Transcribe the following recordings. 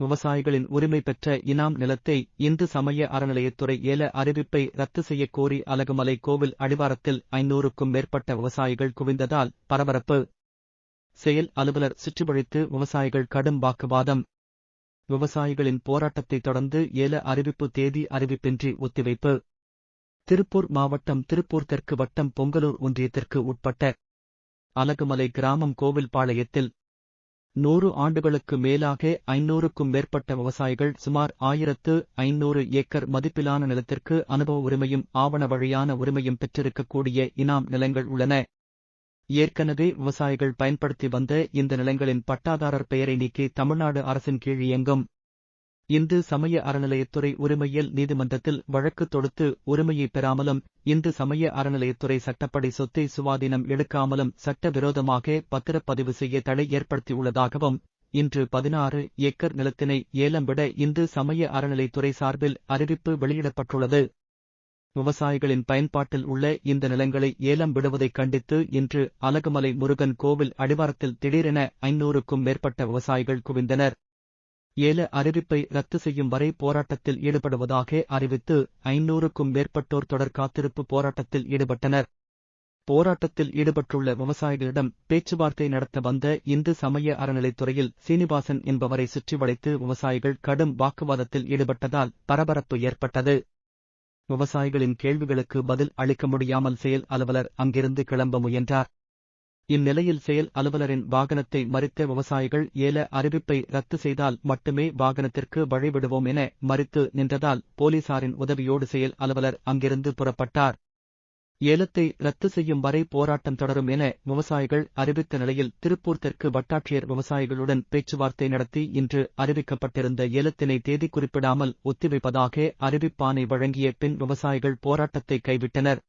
விவசாயிகளின் உரிமை பெற்ற இனாம் நிலத்தை இந்து சமய அறநிலையத்துறை ஏல அறிவிப்பை ரத்து செய்யக் கோரி அலகுமலை கோவில் அடிவாரத்தில் ஐநூறுக்கும் மேற்பட்ட விவசாயிகள் குவிந்ததால் பரபரப்பு. செயல் அலுவலர் சுற்றிவழித்து விவசாயிகள் கடும் வாக்குவாதம். விவசாயிகளின் போராட்டத்தைத் தொடர்ந்து ஏல அறிவிப்பு தேதி அறிவிப்பின்றி ஒத்திவைப்பு. திருப்பூர் மாவட்டம் திருப்பூர் தெற்கு வட்டம் பொங்கலூர் ஒன்றியத்திற்கு உட்பட்ட அலகுமலை கிராமம் கோவில்பாளையத்தில் நூறு ஆண்டுகளுக்கு மேலாக ஐநூறுக்கும் மேற்பட்ட விவசாயிகள் சுமார் ஆயிரத்து ஐநூறு ஏக்கர் மதிப்பிலான நிலத்திற்கு அனுபவ உரிமையும் ஆவண வழியான உரிமையும் பெற்றிருக்கக்கூடிய இனாம் நிலங்கள் உள்ளன. ஏற்கனவே விவசாயிகள் பயன்படுத்தி வந்த இந்த நிலங்களின் பட்டாதாரர் பெயரை நீக்கி தமிழ்நாடு அரசின் கீழ் இயங்கும். இந்து சமய அறநிலையத்துறை உரிமையில் நீதிமன்றத்தில் வழக்கு தொடுத்து உரிமையை பெறாமலும் இந்து சமய அறநிலையத்துறை சட்டப்படி சொத்தை சுவாதீனம் எடுக்காமலும் சட்டவிரோதமாக பத்திரப்பதிவு செய்ய தடை ஏற்படுத்தியுள்ளதாகவும் இன்று பதினாறு ஏக்கர் நிலத்தினை ஏலம் விட இந்து சமய அறநிலைத்துறை சார்பில் அறிவிப்பு வெளியிடப்பட்டுள்ளது. விவசாயிகளின் பயன்பாட்டில் உள்ள இந்த நிலங்களை ஏலம் விடுவதைக் கண்டித்து இன்று அலகுமலை முருகன் கோவில் அடிவாரத்தில் திடீரென ஐநூறுக்கும் மேற்பட்ட விவசாயிகள் குவிந்தனர். ஏல அறிவிப்பை ரத்து செய்யும் வரை போராட்டத்தில் ஈடுபடுவதாக அறிவித்து ஐநூறுக்கும் மேற்பட்டோர் தொடர் காத்திருப்பு போராட்டத்தில் ஈடுபட்டனர். போராட்டத்தில் ஈடுபட்டுள்ள விவசாயிகளிடம் பேச்சுவார்த்தை நடத்த வந்த இந்து சமய அறநிலைத்துறையில் சீனிவாசன் என்பவரை சுற்றி வளைத்து விவசாயிகள் கடும் வாக்குவாதத்தில் ஈடுபட்டதால் பரபரப்பு ஏற்பட்டது. விவசாயிகளின் கேள்விகளுக்கு பதில் அளிக்க முடியாமல் செயல் அலுவலர் அங்கிருந்து கிளம்ப முயன்றார். இந்நிலையில் செயல் அலுவலரின் வாகனத்தை மறித்த விவசாயிகள் ஏல அறிவிப்பை ரத்து செய்தால் மட்டுமே வாகனத்திற்கு வழிவிடுவோம் என மறித்து நின்றதால் போலீசாரின் உதவியோடு செயல் அலுவலர் அங்கிருந்து புறப்பட்டார். ஏலத்தை ரத்து செய்யும் வரை போராட்டம் தொடரும் என விவசாயிகள் அறிவித்த நிலையில் திருப்பூர் தெற்கு வட்டாட்சியர் விவசாயிகளுடன் பேச்சுவார்த்தை நடத்தி இன்று அறிவிக்கப்பட்டிருந்த ஏலத்தினை தேதி குறிப்பிடாமல் ஒத்திவைப்பதாக அறிவிப்பானை வழங்கிய பின் விவசாயிகள் போராட்டத்தை கைவிட்டனர்.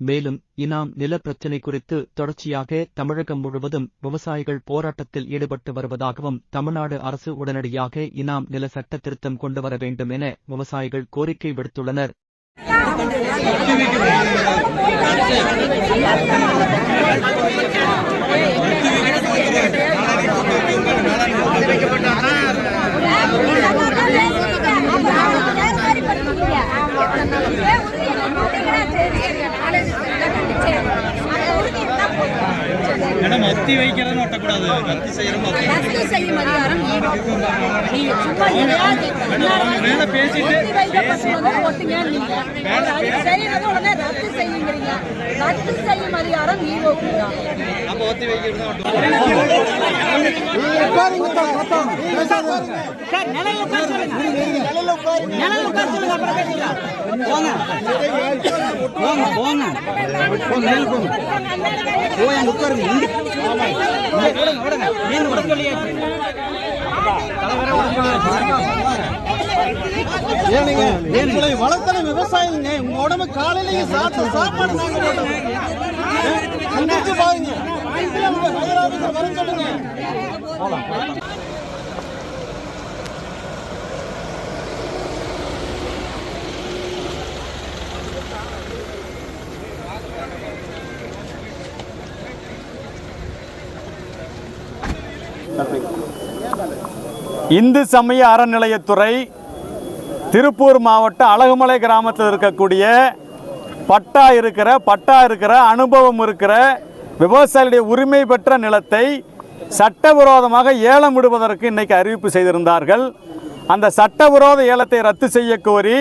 மேலும் இனாம் நில பிரச்சினை குறித்து தொடர்ச்சியாக தமிழகம் முழுவதும் விவசாயிகள் போராட்டத்தில் ஈடுபட்டு வருவதாகவும் தமிழ்நாடு அரசு உடனடியாக இனாம் நில சட்ட திருத்தம் கொண்டுவர வேண்டும் என விவசாயிகள் கோரிக்கை விடுத்துள்ளனர். Yeah. அதிகாரம் ஈரோடு. நீங்க சும்மா எதையாவது மேல பேசிட்டு ஒத்தி வைக்கப்பட்டு வந்து ஒட்டுங்க நீங்க. அது செய்யறது உடனே ஏனுங்க வளர்த்தன விவசாயிங்க உங்க உடம்பு காலையிலேயே சாப்பிட்ட சாப்பாடு நாங்க? போட்டோம் பாருங்க வர சொல்லுங்க இந்து சமய அறநிலையத்துறை திருப்பூர் மாவட்டம் அழகுமலை கிராமத்தில் இருக்கக்கூடிய பட்டா இருக்கிற பட்டா இருக்கிற அனுபவம் இருக்கிற விவசாயிகளுடைய உரிமை பெற்ற நிலத்தை சட்டவிரோதமாக ஏலம் விடுவதற்கு இன்றைக்கு அறிவிப்பு செய்திருந்தார்கள். அந்த சட்டவிரோத ஏலத்தை ரத்து செய்ய கோரி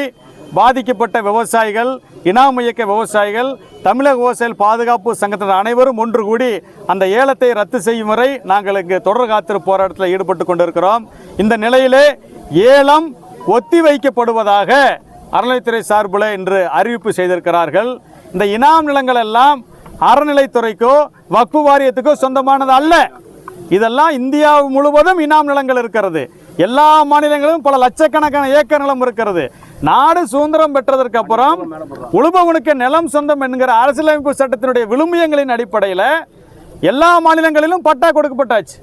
பாதிக்கப்பட்ட விவசாயிகள் இனாம் இயக்க விவசாயிகள் தமிழக விவசாயிகள் பாதுகாப்பு சங்கத்தினர் அனைவரும் ஒன்று கூடி அந்த ஏலத்தை ரத்து செய்யும் வரை நாங்கள் இங்கு தொடர் காத்திரு போராட்டத்தில் ஈடுபட்டு கொண்டிருக்கிறோம். இந்த நிலையிலே ஏலம் ஒத்தி வைக்கப்படுவதாக அறநிலைத்துறை சார்பில் இன்று அறிவிப்பு செய்திருக்கிறார்கள். இந்த இனாம் நிலங்கள் எல்லாம் அறநிலைத்துறைக்கோ வக்பு வாரியத்துக்கோ சொந்தமானது அல்ல. இதெல்லாம் இந்தியா முழுவதும் இனாம் நிலங்கள் இருக்கிறது. எல்லா மாநிலங்களிலும் பல லட்சக்கணக்கான ஏக்கர் நிலம் இருக்கிறது. நாடு சுதந்திரம் பெற்றதற்கு அப்புறம் உழுபவனுக்கு நிலம் சொந்தம் என்கிற அரசியலமைப்பு சட்டத்தினுடைய விழுமியங்களின் அடிப்படையில் எல்லா மாநிலங்களிலும் பட்டா கொடுக்கப்பட்டாச்சு.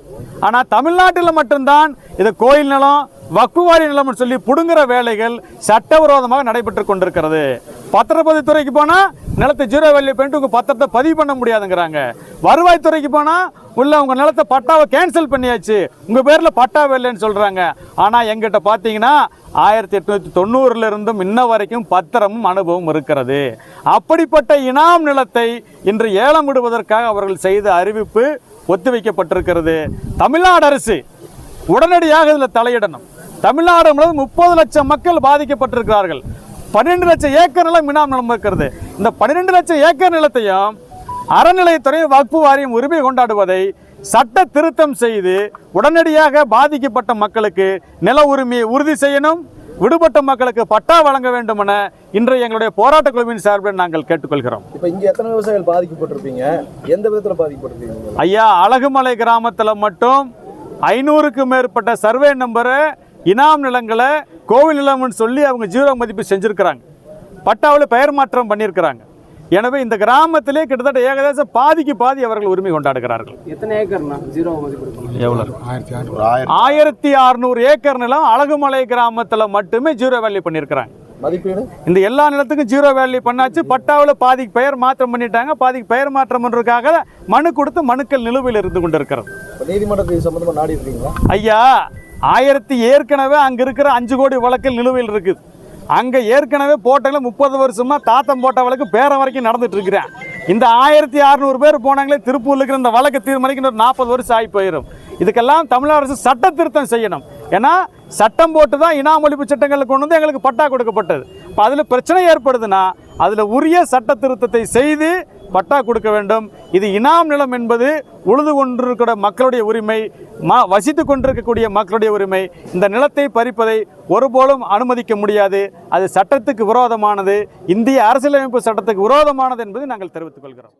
ஆனால் தமிழ்நாட்டில் மட்டும்தான் இது கோயில் நிலம் வக்குவாரி நிலம்னு சொல்லி புடுங்குற வேலைகள் சட்டவிரோதமாக நடைபெற்று கொண்டிருக்கிறது. பத்திரப்பதித்துறைக்கு போனா நிலத்தை ஜீரோ வேல்யூ பண்ணிட்டு உங்க பத்திரத்தை பதிவு பண்ண முடியாதுங்கிறாங்க. வருவாய்த்துறைக்கு போனா உள்ள உங்க நிலத்தை பட்டாவை கேன்சல் பண்ணியாச்சு. உங்க பேர்ல பட்டா இல்லைன்னு சொல்றாங்க. ஆனா எங்கிட்ட பாத்தீங்கன்னா ஆயிரத்தி எட்நூத்தி தொண்ணூறுல இருந்தும் இன்ன வரைக்கும் பத்திரமும் அனுபவம் இருக்கிறது. அப்படிப்பட்ட இனாம் நிலத்தை இன்று ஏலம் விடுவதற்காக அவர்கள் செய்த அறிவிப்பு ஒத்திவைக்கப்பட்டிருக்கிறது. தமிழ்நாடு அரசு உடனடியாக இதில் தலையிடணும். தமிழ்நாடு முழுவதும் முப்பது லட்சம் மக்கள் பாதிக்கப்பட்டிருக்கிறார்கள். பன்னிரெண்டு லட்சம் ஏக்கர் நிலம் இனாம் நிலம் இருக்கிறது. இந்த பன்னிரெண்டு லட்சம் ஏக்கர் நிலத்தையும் அறநிலையத்துறை வக்பு வாரியம் உரிமை கொண்டாடுவதை சட்ட திருத்தம் செய்து உடனடியாக பாதிக்கப்பட்ட மக்களுக்கு நில உரிமையை உறுதி செய்யணும் விடுபட்ட மக்களுக்கு பட்டா வழங்க வேண்டும் என இன்றைய எங்களுடைய போராட்ட குழுவின் சார்பில் நாங்கள் கேட்டுக்கொள்கிறோம். இப்ப இங்க எத்தனை விவசாயிகள் பாதிக்கப்பட்டிருப்பீங்க? எந்த விதத்துல பாதிக்கப்பட்டிருப்பீங்க? ஐயா அழகுமலை கிராமத்தில் மட்டும் ஐநூறுக்கும் மேற்பட்ட சர்வே நம்பரை இனாம் நிலங்களை கோவில் நிலம்னு சொல்லி அவங்க ஜீரோ மதிப்பு செஞ்சுருக்கிறாங்க. பட்டாவில் பெயர் மாற்றம் பண்ணியிருக்கிறாங்க. எனவே இந்த கிராமத்திலே கிட்டத்தட்ட ஏகദേശம் பாதிக்கு பாதி அவர்கள் உரிமை கொண்டாடுகிறார்கள். எத்தனை ஏக்கர்னா ஜீரோ மதிப்பு ஒரு ஆயிரம். ஆயிரத்தி அறுநூறு ஏக்கர் நிலம் அழகுமலை கிராமத்தில் மட்டுமே ஜீரோ வேல்யூ பண்ணியிருக்கிறாங்க. மதிப்பீடு? இந்த எல்லா நிலத்துக்கும் ஜீரோ வேல்யூ பண்ணாச்சு. பட்டாவில் பாதிக்கு பெயர் மாற்றம் பண்ணிட்டாங்க. பாதிக்கு பெயர் மாற்றம் பண்ணுறதுக்காக மனு கொடுத்து மனுக்கள் நிலுவையில் இருந்து கொண்டிருக்கிறது. இப்ப நீதிமன்றத்துக்கு சம்பந்தமா நாடி இருக்கீங்களா ஐயா ஆயிரத்தி ஏற்கனவே அங்கே இருக்கிற அஞ்சு கோடி வழக்கில் நிலுவையில் இருக்குது அங்கே ஏற்கனவே போட்டல முப்பது வருஷமாக தாத்தம் போட்ட வழக்கு பேர வரைக்கும் நடந்துட்டு இருக்கிறேன் இந்த ஆயிரத்தி அறநூறு பேர் போனாங்களே திருப்பூரில் இருக்கிற இந்த வழக்கு தீர்மானிக்க ஒரு நாற்பது வருஷம் ஆகி போயிடும் இதுக்கெல்லாம் தமிழக அரசு சட்ட திருத்தம் செய்யணும். ஏன்னா சட்டம் போட்டு தான் இனாமொழிப்பு சட்டங்களை கொண்டு வந்து எங்களுக்கு பட்டா கொடுக்கப்பட்டது. இப்போ அதில் பிரச்சனை ஏற்படுதுன்னா அதில் உரிய சட்ட திருத்தத்தை செய்து பட்டா கொடுக்க வேண்டும். இது இனாம் நிலம் என்பது உழுது கொண்டிருக்கிற மக்களுடைய உரிமை மா வசித்து கொண்டிருக்கக்கூடிய மக்களுடைய உரிமை. இந்த நிலத்தை பறிப்பதை ஒருபோலும் அனுமதிக்க முடியாது. அது சட்டத்துக்கு விரோதமானது. இந்திய அரசியலமைப்பு சட்டத்துக்கு விரோதமானது என்பதை நாங்கள் தெரிவித்துக் கொள்கிறோம்.